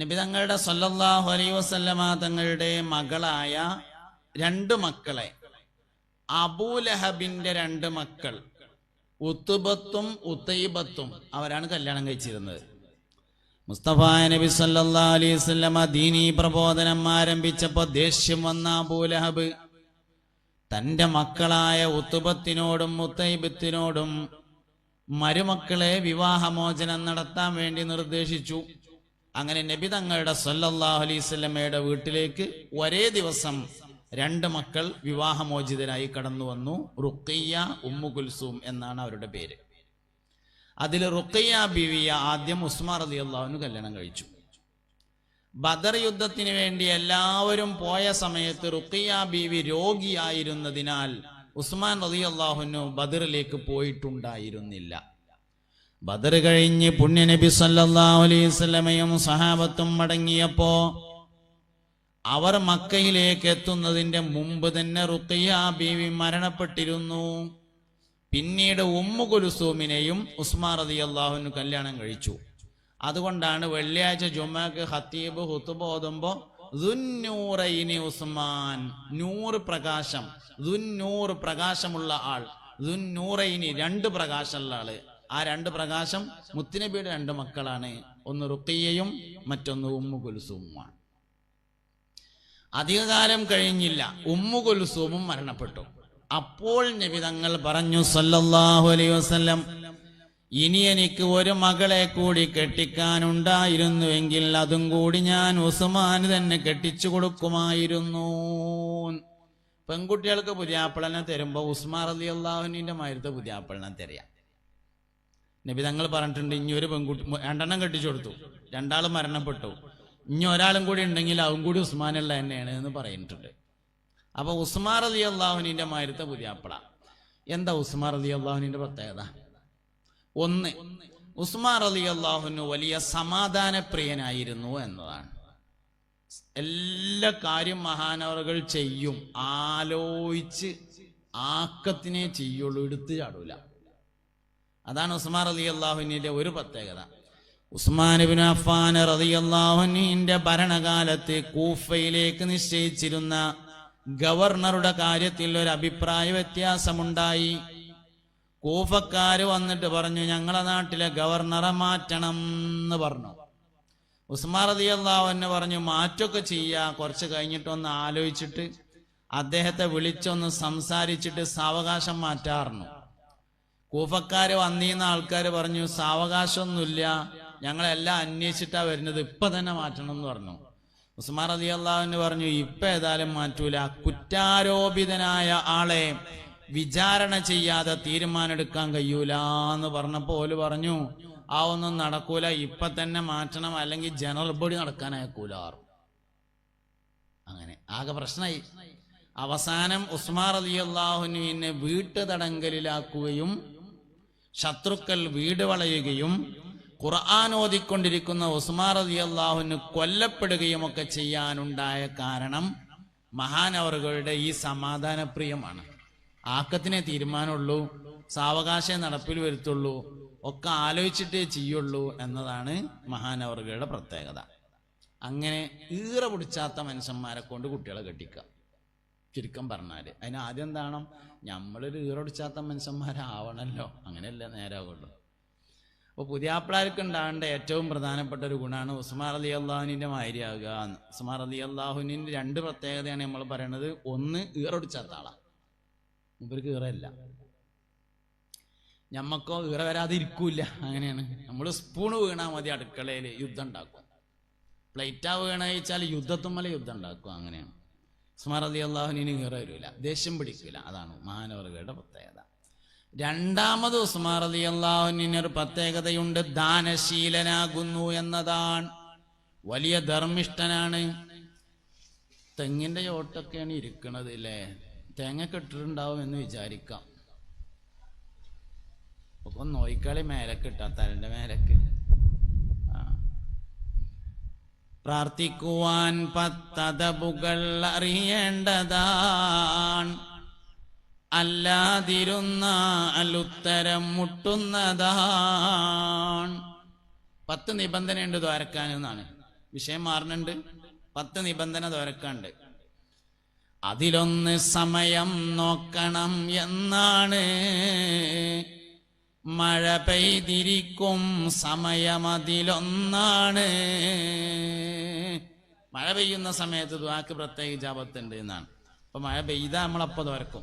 നബി തങ്ങളുടെ സല്ലല്ലാഹു അലൈഹി വസല്ലമ തങ്ങളുടെ മകളായ രണ്ട് മക്കളെ. അബൂലഹബിന്റെ രണ്ട് മക്കൾ. ഉത്തുബത്തും ഉത്തൈബത്തും അവരാണ് കല്യാണം കഴിച്ചിരുന്നത്. മുസ്തഫ നബി സല്ലല്ലാഹു അലൈഹി വസല്ലമ ദീനീ പ്രബോധനം ആരംഭിച്ചപ്പോൾ ദേഷ്യം വന്ന അബൂലഹബ് തന്റെ മക്കളായ ഉത്തുബത്തിനോടും മുത്തൈബത്തിനോടും മരുമക്കളെ വിവാഹമോചനം നടത്താൻ വേണ്ടി നിർദ്ദേശിച്ചു. അങ്ങനെ നബി തങ്ങളുടെ സല്ലല്ലാഹു അലൈഹി സ്വലമയുടെ വീട്ടിലേക്ക് ഒരേ ദിവസം രണ്ട് മക്കൾ വിവാഹമോചിതരായി കടന്നു വന്നു. റുക്കയ്യ ഉമ്മു കുൽസൂം എന്നാണ് അവരുടെ പേര്. അതിൽ റുക്കയ്യ ബിവിയ ആദ്യം ഉസ്മാർ അലി അള്ളാഹുന് കല്യാണം കഴിച്ചു. ബദർ യുദ്ധത്തിന് വേണ്ടി എല്ലാവരും പോയ സമയത്ത് റുക്കയ്യ ബിവി രോഗിയായിരുന്നതിനാൽ ഉസ്മാൻ റതി അള്ളാഹുനു ബദറിലേക്ക് പോയിട്ടുണ്ടായിരുന്നില്ല. ബദർ കഴിഞ്ഞ് പുണ്യനബി സല്ലല്ലാഹു അലൈഹി വസല്ലമയും സഹാബത്തും മടങ്ങിയപ്പോ അവർ മക്കയിലേക്ക് എത്തുന്നതിന്റെ മുമ്പ് തന്നെ റുഖിയ ബീവി മരണപ്പെട്ടിരുന്നു. പിന്നീട് ഉമ്മു കുലുസൂമിനെയും ഉസ്മാൻ റതി അള്ളാഹുനു കല്യാണം കഴിച്ചു. അതുകൊണ്ടാണ് വെള്ളിയാഴ്ച ജുമാക്ക് ഹത്തീബ് ഹുത്തുബ് ഓതുമ്പോ ദുന്നൂറൈനി ഉസ്മാൻ നൂറ് പ്രകാശം ദുന്നൂറ് പ്രകാശമുള്ള ആൾ ദുന്നൂറൈനി രണ്ട് പ്രകാശമുള്ള ആൾ. ആ രണ്ട് പ്രകാശം മുത്തിനബിയുടെ രണ്ട് മക്കളാണ്. ഒന്ന് റുക്കയ്യയും മറ്റൊന്ന് ഉമ്മു കുൽസൂമുമാണ്. അധികകാലം കഴിഞ്ഞില്ല. ഉമ്മു കുൽസൂമും മരണപ്പെട്ടു. അപ്പോൾ നബി തങ്ങൾ പറഞ്ഞു സല്ലല്ലാഹു അലൈഹി വസല്ലം ഇനി എനിക്ക് ഒരു മകളെ കൂടി കെട്ടിക്കാനുണ്ടായിരുന്നുവെങ്കിൽ അതും കൂടി ഞാൻ ഉസ്മാന് തന്നെ കെട്ടിച്ചു കൊടുക്കുമായിരുന്നു. പെൺകുട്ടികൾക്ക് പുതിയാപ്പിളനെ തരുമ്പോ ഉസ്മാർ അലി അള്ളാഹുനിന്റെ മരുത്ത് പുതിയാപ്പിളനെ തരാം നബി തങ്ങൾ പറഞ്ഞിട്ടുണ്ട് ഇനി ഒരു പെൺകുട്ടി രണ്ടെണ്ണം കെട്ടിച്ചു കൊടുത്തു. രണ്ടാളും മരണപ്പെട്ടു. ഇനി ഒരാളും കൂടി ഉണ്ടെങ്കിൽ അവും കൂടി ഉസ്മാനുള്ള തന്നെയാണ് എന്ന് പറയുന്നുണ്ട്. അപ്പൊ ഉസ്മാർ അലി അള്ളാഹുവിന്റെ മാരുത്ത പുതിയാപ്പിള. എന്താ ഉസ്മാർ അലി അള്ളാഹുവിന്റെ പ്രത്യേകത? ഒന്ന് ഉസ്മാർ അലി അള്ളാഹുനു വലിയ സമാധാന പ്രിയനായിരുന്നു എന്നതാണ്. എല്ലാ കാര്യം മഹാനവറുകൾ ചെയ്യും ആലോചിച്ച് ആക്കത്തിനെ ചെയ്യുള്ളൂ എടുത്തു ചാടൂല. അതാണ് ഉസ്മാൻ അലി അള്ളാഹുവിന്റെ ഒരു പ്രത്യേകത. ഉസ്മാൻ ബിൻ അഫാൻ റതി അള്ളാഹുനിന്റെ ഭരണകാലത്ത് കൂഫയിലേക്ക് നിശ്ചയിച്ചിരുന്ന ഗവർണറുടെ കാര്യത്തിൽ ഒരു അഭിപ്രായ വ്യത്യാസമുണ്ടായി. കൂഫക്കാർ വന്നിട്ട് പറഞ്ഞു ഞങ്ങളെ നാട്ടിലെ ഗവർണറെ മാറ്റണം എന്ന് പറഞ്ഞു. ഉസ്മാൻ റതി അള്ളാഹുവിന് പറഞ്ഞു മാറ്റൊക്കെ ചെയ്യാ കുറച്ച് കഴിഞ്ഞിട്ട് ഒന്ന് ആലോചിച്ചിട്ട് അദ്ദേഹത്തെ വിളിച്ചൊന്ന് സംസാരിച്ചിട്ട് സാവകാശം മാറ്റാറുന്നു കൂഫക്കാര് വന്നീന്ന ആൾക്കാർ പറഞ്ഞു സാവകാശമൊന്നുമില്ല. ഞങ്ങളെല്ലാം അന്വേഷിച്ചിട്ടാ വരുന്നത്. ഇപ്പൊ തന്നെ മാറ്റണം എന്ന് പറഞ്ഞു. ഉസ്മാൻ റതി അള്ളാഹുവിന് പറഞ്ഞു ഇപ്പൊ ഏതായാലും മാറ്റൂല. കുറ്റാരോപിതനായ ആളെ വിചാരണ ചെയ്യാതെ തീരുമാനമെടുക്കാൻ കഴിയൂല എന്ന് പറഞ്ഞപ്പോൾ ഓൽ പറഞ്ഞു ആ ഒന്നും നടക്കൂല. ഇപ്പൊ തന്നെ മാറ്റണം. അല്ലെങ്കിൽ ജനറൽ ബോഡി നടക്കാനായക്കൂല അങ്ങനെ ആകെ പ്രശ്നമായി അവസാനം ഉസ്മാർ അലി അള്ളാഹുനുവിനെ വീട്ടുതടങ്കലിലാക്കുകയും ശത്രുക്കൾ വീട് വളയുകയും ഖുർആൻ ഓതിക്കൊണ്ടിരിക്കുന്ന ഉസ്മാർ അലി അള്ളാഹുന് കൊല്ലപ്പെടുകയും ഒക്കെ ചെയ്യാനുണ്ടായ കാരണം മഹാനവറുകളുടെ ഈ സമാധാനപ്രിയമാണ്. ആക്കത്തിനെ തീരുമാനമുള്ളൂ സാവകാശം നടപ്പിൽ വരുത്തുള്ളൂ ഒക്കെ ആലോചിച്ചിട്ടേ ചെയ്യുള്ളൂ എന്നതാണ് മഹാനവറുകളുടെ പ്രത്യേകത. അങ്ങനെ ഈറ പിടിച്ചാത്ത മനുഷ്യന്മാരെ കൊണ്ട് കുട്ടികളെ കെട്ടിക്കുക. ചുരുക്കം പറഞ്ഞാൽ അതിന് ആദ്യം എന്താണ് നമ്മളൊരു ഈറൊടിച്ചാത്ത മനുഷ്യന്മാരാവണമല്ലോ അങ്ങനെയല്ല നേരാവുള്ളൂ. അപ്പോൾ പുതിയാപ്പിളാർക്ക് ഉണ്ടാകേണ്ട ഏറ്റവും പ്രധാനപ്പെട്ട ഒരു ഗുണമാണ് ഉസ്മാർ അലി അള്ളാഹുവിന്റെ മാതിരിയാകുക എന്ന്. ഉസ്മാർ അലി അള്ളാഹുവിന്റെ രണ്ട് പ്രത്യേകതയാണ് നമ്മൾ പറയണത്. ഒന്ന് ഈറൊടിച്ചാത്ത ആളാണ് ഇവർക്ക് ഈറയില്ല. ഞമ്മക്കോ ഈറ വരാതെ ഇരിക്കൂല അങ്ങനെയാണ്. നമ്മൾ സ്പൂണ് വീണാൽ മതി അടുക്കളയിൽ യുദ്ധം ഉണ്ടാക്കും. പ്ലേറ്റാ വീണ വെച്ചാൽ യുദ്ധത്തുമ്മല യുദ്ധം ഉണ്ടാക്കും. അങ്ങനെയാണ്. അലി അള്ളാഹുവിന് ഈറ വരില്ല ദേഷ്യം പിടിക്കില്ല അതാണ് മഹാനവർഗയുടെ പ്രത്യേകത. രണ്ടാമത് ഉസ്മാർ അലി അള്ളാഹുവിന് ഒരു പ്രത്യേകതയുണ്ട്. ദാനശീലനാകുന്നു എന്നതാണ്. വലിയ ധർമ്മിഷ്ഠനാണ്. തെങ്ങിന്റെ ചോട്ടൊക്കെയാണ് ഇരിക്കണത് അല്ലേ തേങ്ങ കെട്ടിട്ടുണ്ടാവും എന്ന് വിചാരിക്കാം. അപ്പം നോയിക്കളി മേലക്ക് ഇട്ടാ മേലക്ക് ആ. പ്രാർത്ഥിക്കുവാൻ പത്തതബുകൾ അറിയേണ്ടതാണ്. അല്ലാതിരുന്നാൽ ഉത്തരം മുട്ടുന്നതാണ്. പത്ത് നിബന്ധനയുണ്ട് ദ്വാരക്കാൻ എന്നാണ് വിഷയം മാറുന്നുണ്ട്. പത്ത് നിബന്ധന ദ്വാരക്കാണ്ട്. അതിലൊന്ന് സമയം നോക്കണം എന്നാണ്. മഴ പെയ്തിരിക്കും സമയമതിലൊന്നാണ്. മഴ പെയ്യുന്ന സമയത്ത് ദുവാക്ക് പ്രത്യേക ജാപത്തുണ്ട് എന്നാണ്. അപ്പൊ മഴ പെയ്താ നമ്മളപ്പോ തുറക്കും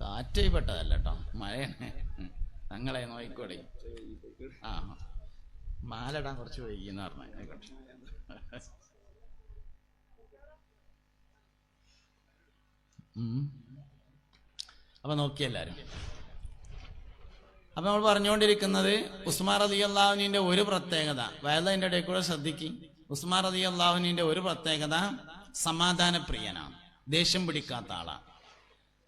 കാറ്റ് പെട്ടതല്ല കേട്ടോ മഴയാണ്. തങ്ങളെ നോയിക്കോടെ. ആ. മാലടാൻ കുറച്ച് വൈകിന്ന് പറഞ്ഞു. ആയിക്കോട്ടെ അപ്പൊ നോക്കിയെല്ലാരും അപ്പൊ നമ്മൾ പറഞ്ഞുകൊണ്ടിരിക്കുന്നത് ഉസ്മാൻ റതി അള്ളാഹുവിന്റെ ഒരു പ്രത്യേകത. വയലതിന്റെ ഇടയിൽ കൂടെ ശ്രദ്ധിക്കും. ഉസ്മാൻ റതി അള്ളാഹുവിന്റെ ഒരു പ്രത്യേകത സമാധാന പ്രിയനാണ് ദേഷ്യം പിടിക്കാത്ത ആളാണ്.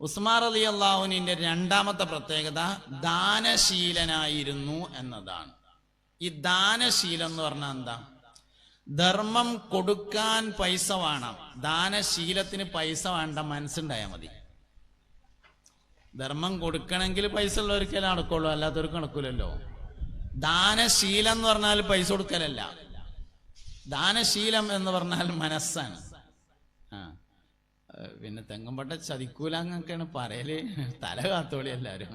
ഉസ്മാൻ റതി അള്ളാഹുവിന്റെ രണ്ടാമത്തെ പ്രത്യേകത ദാനശീലനായിരുന്നു എന്നതാണ്. ഈ ദാനശീലം എന്ന് പറഞ്ഞാൽ എന്താ? ധർമ്മം കൊടുക്കാൻ പൈസ വേണം. ദാനശീലത്തിന് പൈസ വേണ്ട മനസ്സുണ്ടായാൽ മതി. ധർമ്മം കൊടുക്കണമെങ്കിൽ പൈസ ഉള്ളവർക്കേ നടക്കുള്ളൂ അല്ലാത്തവർക്ക് നടക്കൂലല്ലോ. ദാനശീലം എന്ന് പറഞ്ഞാൽ പൈസ കൊടുക്കലല്ല. ദാനശീലം എന്ന് പറഞ്ഞാൽ മനസ്സാണ്. ആ പിന്നെ തെങ്ങുംപട്ട ചതിക്കൂല എന്നൊക്കെയാണ് പറയൽ. തല കാത്തോളി എല്ലാരും.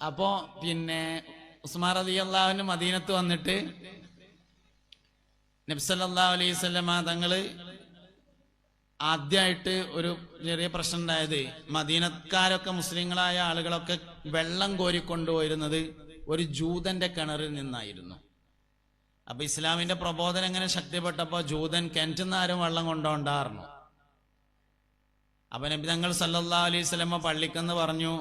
അപ്പോ പിന്നെ ഉസ്മാൻ റതി അള്ളാഹുവിന് മദീനത്ത് വന്നിട്ട് നബ്സല്ലാ അലൈഹി സ്വലമ തങ്ങൾ ആദ്യമായിട്ട് ഒരു ചെറിയ പ്രശ്നം ഉണ്ടായത് മദീനക്കാരൊക്കെ മുസ്ലിങ്ങളായ ആളുകളൊക്കെ വെള്ളം കോരിക്കൊണ്ടുപോയിരുന്നത് ഒരു ജൂതന്റെ കിണറിൽ നിന്നായിരുന്നു. അപ്പൊ ഇസ്ലാമിന്റെ പ്രബോധനം എങ്ങനെ ശക്തിപ്പെട്ടപ്പോ ജൂതൻ കിണറ്റിന്ന് ആരും വെള്ളം കൊണ്ടുപോണ്ടായിരുന്നു അപ്പൊ നബി തങ്ങൾ സല്ലാ അലൈഹി സ്വലമ പള്ളിക്കെന്ന് പറഞ്ഞു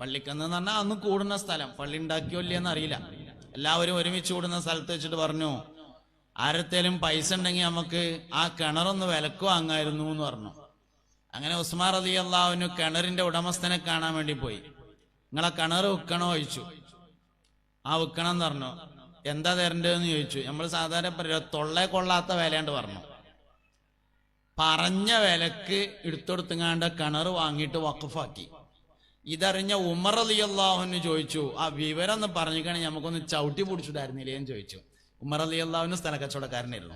പള്ളിക്കെന്ന് പറഞ്ഞാൽ അന്ന് കൂടുന്ന സ്ഥലം. പള്ളി ഉണ്ടാക്കിയോ ഇല്ലയെന്ന് അറിയില്ല. എല്ലാവരും ഒരുമിച്ച് കൂടുന്ന സ്ഥലത്ത് വെച്ചിട്ട് പറഞ്ഞു ആരത്തേലും പൈസ ഉണ്ടെങ്കിൽ നമുക്ക് ആ കിണറൊന്ന് വിലക്ക് വാങ്ങായിരുന്നു എന്ന് പറഞ്ഞു. അങ്ങനെ ഉസ്മാൻ അലി അള്ളാഹുവിന് കിണറിന്റെ ഉടമസ്ഥനെ കാണാൻ വേണ്ടി പോയി. നിങ്ങളെ കിണർ വിൽക്കണോ? ചോദിച്ചു. ആ വിൽക്കണം എന്ന് പറഞ്ഞു. എന്താ തരേണ്ടതെന്ന്? ചോദിച്ചു. നമ്മൾ സാധാരണ പറയുക തൊള്ളെ കൊള്ളാത്ത വിലയാണ്ട് പറഞ്ഞു. പറഞ്ഞ വിലക്ക് എടുത്തൊടുത്തുങ്ങാണ്ട് കിണർ വാങ്ങിയിട്ട് വഖഫാക്കി. ഇതറിഞ്ഞ ഉമർ അലി അള്ളാഹുവിന് ചോദിച്ചു ആ വിവരം ഒന്ന് പറഞ്ഞിക്കണെങ്കിൽ നമുക്കൊന്ന് ചവിട്ടി പിടിച്ചിട്ടായിരുന്നില്ലേ എന്ന് ചോദിച്ചു. ഉമർ അലി അള്ളാഹുവിന് സ്ഥല കച്ചവടക്കാരനായിരുന്നു.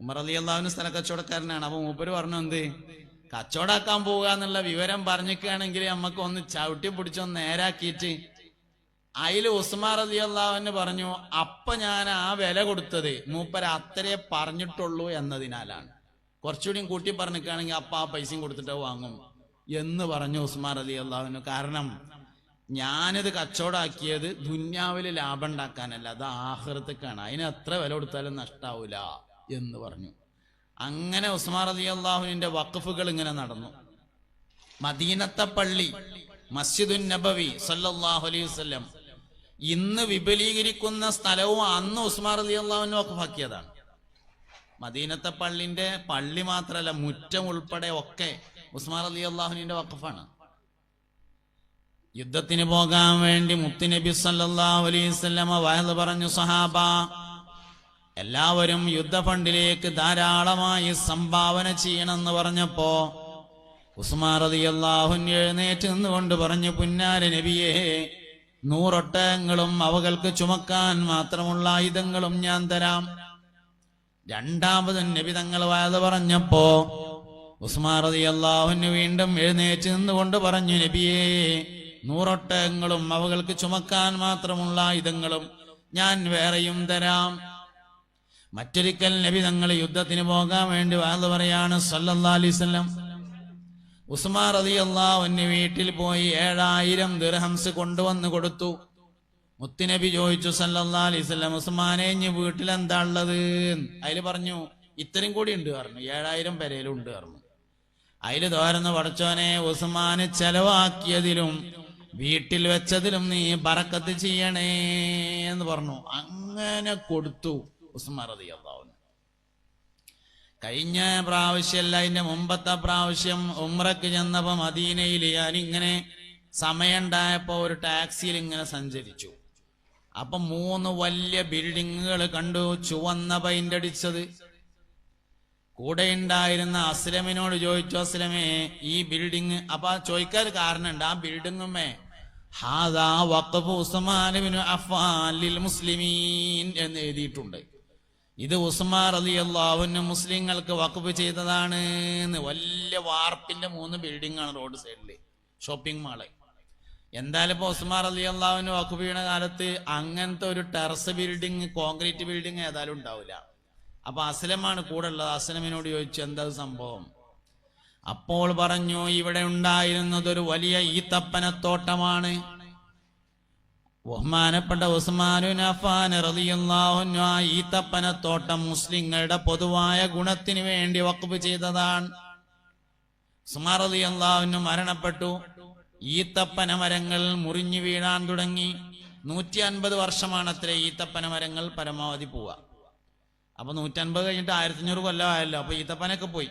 ഉമർ അലി അള്ളാഹുവിന് സ്ഥല കച്ചവടക്കാരനാണ്. അപ്പൊ മൂപ്പര് പറഞ്ഞു എന്ത്? കച്ചവടാക്കാൻ പോവുക എന്നുള്ള വിവരം പറഞ്ഞിക്കുകയാണെങ്കിൽ നമുക്ക് ഒന്ന് ചവിട്ടി പിടിച്ചൊന്ന് നേരാക്കിയിട്ട് അതിൽ ഉസ്മാർ അലി അള്ളാഹുവിന് പറഞ്ഞു അപ്പ ഞാൻ ആ വില കൊടുത്തത് മൂപ്പര് അത്രേ പറഞ്ഞിട്ടുള്ളൂ എന്നതിനാലാണ്. കുറച്ചുകൂടിയും കൂട്ടി പറഞ്ഞിക്കുകയാണെങ്കിൽ അപ്പ ആ പൈസയും കൊടുത്തിട്ട് വാങ്ങും. എന്ന് പറഞ്ഞു ഉസ്മാർ അലി അള്ളാഹുവിന് കാരണം ഞാനിത് കച്ചവടാക്കിയത് ദുന്യാവിൽ ലാഭം ഉണ്ടാക്കാനല്ല അത് ആഹൃത്തക്കാണ് അതിന് എത്ര വില കൊടുത്താലും നഷ്ടാവൂല എന്ന് പറഞ്ഞു. അങ്ങനെ ഉസ്മാൻ റതി അള്ളാഹുവിന്റെ വഖഫുകൾ ഇങ്ങനെ നടന്നു. മദീനത്തെ പള്ളി മസ്ജിദുൻ നബവി സല്ലല്ലാഹു അലൈഹി വസല്ലം ഇന്ന് വിപുലീകരിക്കുന്ന സ്ഥലവും അന്ന് ഉസ്മാൻ അലി അള്ളാഹുവിന് വഖഫാക്കിയതാണ്. മദീനത്തെ പള്ളിന്റെ പള്ളി മാത്രമല്ല മുറ്റം ഉൾപ്പെടെ ഒക്കെ ഉസ്മാൻ അലി അള്ളാഹുവിന്റെ വഖഫാണ്. യുദ്ധത്തിന് പോകാൻ വേണ്ടി മുത്തുനബി സല്ലല്ലാഹു അലൈഹി വസല്ലമ വയത് പറഞ്ഞു സഹാബ. എല്ലാവരും യുദ്ധ ഫണ്ടിലേക്ക് ധാരാളമായി സംഭാവന ചെയ്യണമെന്ന് പറഞ്ഞപ്പോ ഉസ്മാൻ അള്ളാഹുൻ എഴുന്നേറ്റ് നിന്നുകൊണ്ട് പറഞ്ഞു പുന്നാര നബിയെ നൂറൊട്ടകങ്ങളും അവകൾക്ക് ചുമക്കാൻ മാത്രമുള്ള ആയുധങ്ങളും ഞാൻ തരാം. രണ്ടാമത് നബി തങ്ങൾ വയത് പറഞ്ഞപ്പോ ഉസ്മാൻ അള്ളാഹുന് വീണ്ടും എഴുന്നേറ്റ് നിന്നുകൊണ്ട് പറഞ്ഞു നബിയേ നൂറൊട്ടകങ്ങളും അവകൾക്ക് ചുമക്കാൻ മാത്രമുള്ള ആയുധങ്ങളും ഞാൻ വേറെയും തരാം. മറ്റൊരിക്കൽ നബി തങ്ങൾ യുദ്ധത്തിന് പോകാൻ വേണ്ടി വാത് പറയാണ് അലൈഹി വസല്ലം. ഉസ്മാൻ ഒന്നി വീട്ടിൽ പോയി ഏഴായിരം ദിർഹംസ് കൊണ്ടുവന്ന് കൊടുത്തു. മുത്തുനബി ചോദിച്ചു സല്ലല്ലാ അലൈഹി വസല്ലം ഉസ്മാനെ ഇനി വീട്ടിൽ എന്താ ഉള്ളത്? അതിൽ പറഞ്ഞു ഇത്രയും കൂടി ഉണ്ട് പറഞ്ഞു ഏഴായിരം പെരയിലും ഉണ്ട് പറഞ്ഞു. അതിൽ തോരുന്ന പഠിച്ചോനെ ഉസ്മാന് ചെലവാക്കിയതിലും വീട്ടിൽ വെച്ചതിലും നീ ബറക്കത്ത് ചെയ്യണേ എന്ന് പറഞ്ഞു. അങ്ങനെ കൊടുത്തു ഉസ്മാൻ അൻഹു. കഴിഞ്ഞ പ്രാവശ്യമല്ല അതിന്റെ മുമ്പത്തെ പ്രാവശ്യം ഉമ്രക്ക് ചെന്നപ്പോ മദീനയിൽ ഞാനിങ്ങനെ സമയമുണ്ടായപ്പോ ഒരു ടാക്സിയിൽ ഇങ്ങനെ സഞ്ചരിച്ചു. അപ്പൊ മൂന്ന് വലിയ ബിൽഡിങ്ങുകൾ കണ്ടു ചുവന്ന പെയിന്റ് അടിച്ചത്. കൂടെ ഉണ്ടായിരുന്ന അസ്ലമിനോട് ചോദിച്ചു അസ്ലമേ ഈ ബിൽഡിങ് അപ്പൊ ചോദിക്കാൻ കാരണമുണ്ട് ആ ബിൽഡിങ്ങുമേ ഹാദാ വഖഫ് ഉസ്മാൻ ഇബ്നു അഫ്ഫാൻ ലിൽ മുസ്ലിമീൻ എന്ന് എഴുതിയിട്ടുണ്ട്. ഇത് ഉസ്മാൻ റളിയല്ലാഹുവിന് മുസ്ലിങ്ങൾക്ക് വഖഫ് ചെയ്തതാണ് എന്ന് വലിയ വാർപ്പിന്റെ മൂന്ന് ബിൽഡിംഗ് ആണ് റോഡ് സൈഡിൽ ഷോപ്പിംഗ് മാൾ എന്തായാലും ഇപ്പൊ ഉസ്മാൻ അലി അള്ളാഹുവിന് വഖഫ് ചെയ്യണ കാലത്ത് അങ്ങനത്തെ ഒരു ടെറസ് ബിൽഡിംഗ് കോൺക്രീറ്റ് ബിൽഡിംഗ് ഏതായാലും ഉണ്ടാവില്ല. അപ്പൊ അസ്ലമാണ് കൂടെ ഉള്ളത്. അസ്ലമിനോട് ചോദിച്ചു എന്താ സംഭവം? അപ്പോൾ പറഞ്ഞു ഇവിടെ ഉണ്ടായിരുന്നത് ഒരു വലിയ ഈത്തപ്പനത്തോട്ടമാണ്. ബഹുമാനപ്പെട്ട ഉസ്മാനുൻ അഫാൻ റളിയല്ലാഹു അൻഹു ആ ഈത്തപ്പനത്തോട്ടം മുസ്ലിങ്ങളുടെ പൊതുവായ ഗുണത്തിന് വേണ്ടി വഖഫ് ചെയ്തതാണ്. ഉസ്മാൻ റളിയല്ലാഹു അൻഹു മരണപ്പെട്ടു. ഈത്തപ്പന മരങ്ങൾ മുറിഞ്ഞു വീഴാൻ തുടങ്ങി. നൂറ്റി അൻപത് വർഷമാണ് അത്ര ഈത്തപ്പന മരങ്ങൾ പരമാവധി പോവുക. അപ്പൊ നൂറ്റൻപത് കഴിഞ്ഞിട്ട് ആയിരത്തി അഞ്ഞൂറ് കൊല്ലമായല്ലോ. അപ്പൊ ഈത്തപ്പനൊക്കെ പോയി.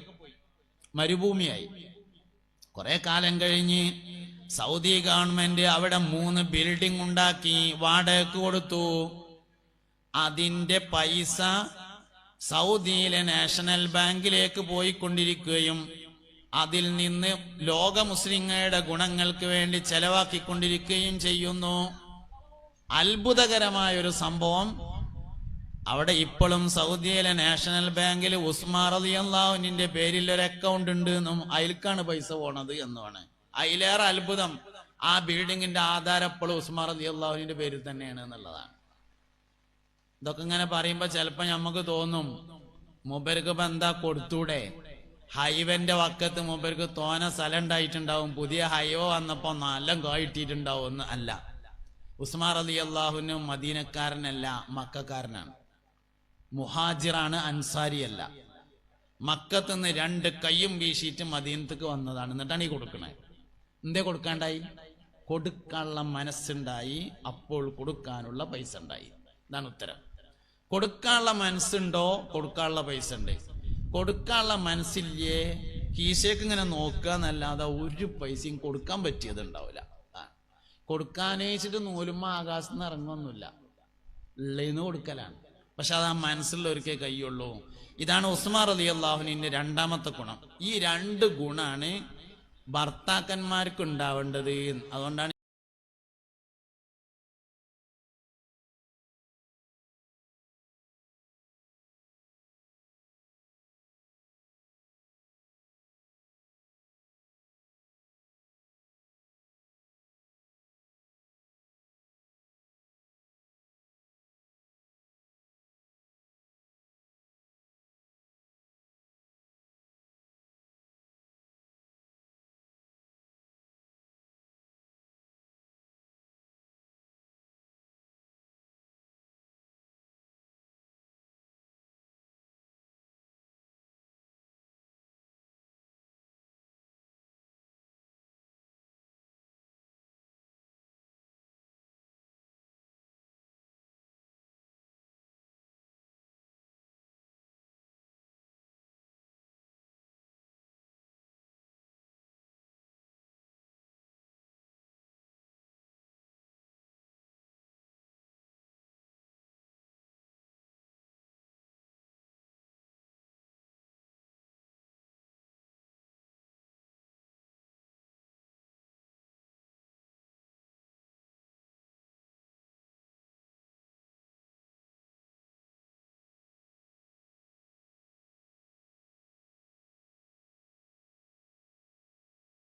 മരുഭൂമിയായി. കുറെ കാലം കഴിഞ്ഞ് സൗദി ഗവൺമെന്റ് അവിടെ മൂന്ന് ബിൽഡിംഗ് ഉണ്ടാക്കി വാടക കൊടുത്തു. അതിന്റെ പൈസ സൗദിയിലെ നാഷണൽ ബാങ്കിലേക്ക് പോയിക്കൊണ്ടിരിക്കുകയും അതിൽ നിന്ന് ലോക മുസ്ലിങ്ങളുടെ ഗുണങ്ങൾക്ക് വേണ്ടി ചെലവാക്കിക്കൊണ്ടിരിക്കുകയും ചെയ്യുന്നു. അത്ഭുതകരമായ ഒരു സംഭവം. അവിടെ ഇപ്പോഴും സൗദിയിലെ നാഷണൽ ബാങ്കിൽ ഉസ്മാർ അലി അള്ളാഹുവിന്റെ പേരിൽ ഒരു അക്കൗണ്ട് ഉണ്ട് എന്നും അതിൽക്കാണ് പൈസ പോണത് എന്നുമാണ് അതിലേറെ അത്ഭുതം. ആ ബിൽഡിങ്ങിന്റെ ആധാരം എപ്പോഴും ഉസ്മാർ അലി അള്ളാഹുവിന്റെ പേരിൽ തന്നെയാണ് എന്നുള്ളതാണ്. ഇതൊക്കെ ഇങ്ങനെ പറയുമ്പോ ചിലപ്പോ നമുക്ക് തോന്നും മൂപ്പർക്ക് ഇപ്പൊ എന്താ കൊടുത്തൂടെ? ഹൈവന്റെ വക്കത്ത് മൂപ്പർക്ക് തോന സ്ഥലം ഉണ്ടായിട്ടുണ്ടാവും പുതിയ ഹൈവ വന്നപ്പോ നല്ല കായിട്ടിട്ടുണ്ടാവും എന്ന് അല്ല. ഉസ്മാർ അലി അള്ളാഹുവിന് മദീനക്കാരനല്ല മക്കാരനാണ് മുഹാജിറാണ് അൻസാരിയല്ല. മക്കത്ത് നിന്ന് രണ്ട് കയ്യും വീശിയിട്ട് മദീനത്തേക്ക് വന്നതാണ്. എന്നിട്ടാണ് ഈ കൊടുക്കണേ. എന്തേ കൊടുക്കാണ്ടായി? കൊടുക്കാനുള്ള മനസ്സുണ്ടായി. അപ്പോൾ കൊടുക്കാനുള്ള പൈസ ഉണ്ടായി ഇതാണ് ഉത്തരം. കൊടുക്കാനുള്ള മനസ്സുണ്ടോ? കൊടുക്കാനുള്ള പൈസ ഉണ്ട് കൊടുക്കാനുള്ള മനസ്സില്ലേ? കീശയ്ക്ക് ഇങ്ങനെ നോക്കുക എന്നല്ലാതെ ഒരു പൈസയും കൊടുക്കാൻ പറ്റിയത് ഉണ്ടാവില്ല. കൊടുക്കാനേച്ചിട്ട് നൂലുമ്മ ആകാശത്ത് നിന്ന് ഇറങ്ങുമൊന്നുമില്ല കൊടുക്കലാണ്. പക്ഷെ അത് ആ മനസ്സിലുള്ളവർക്കേ കഴിയുള്ളൂ ഇതാണ് ഉസ്മാർ അലി അള്ളാഹുനിന്റെ രണ്ടാമത്തെ ഗുണം. ഈ രണ്ട് ഗുണാണ് ഭർത്താക്കന്മാർക്ക് ഉണ്ടാവേണ്ടത് അതുകൊണ്ടാണ്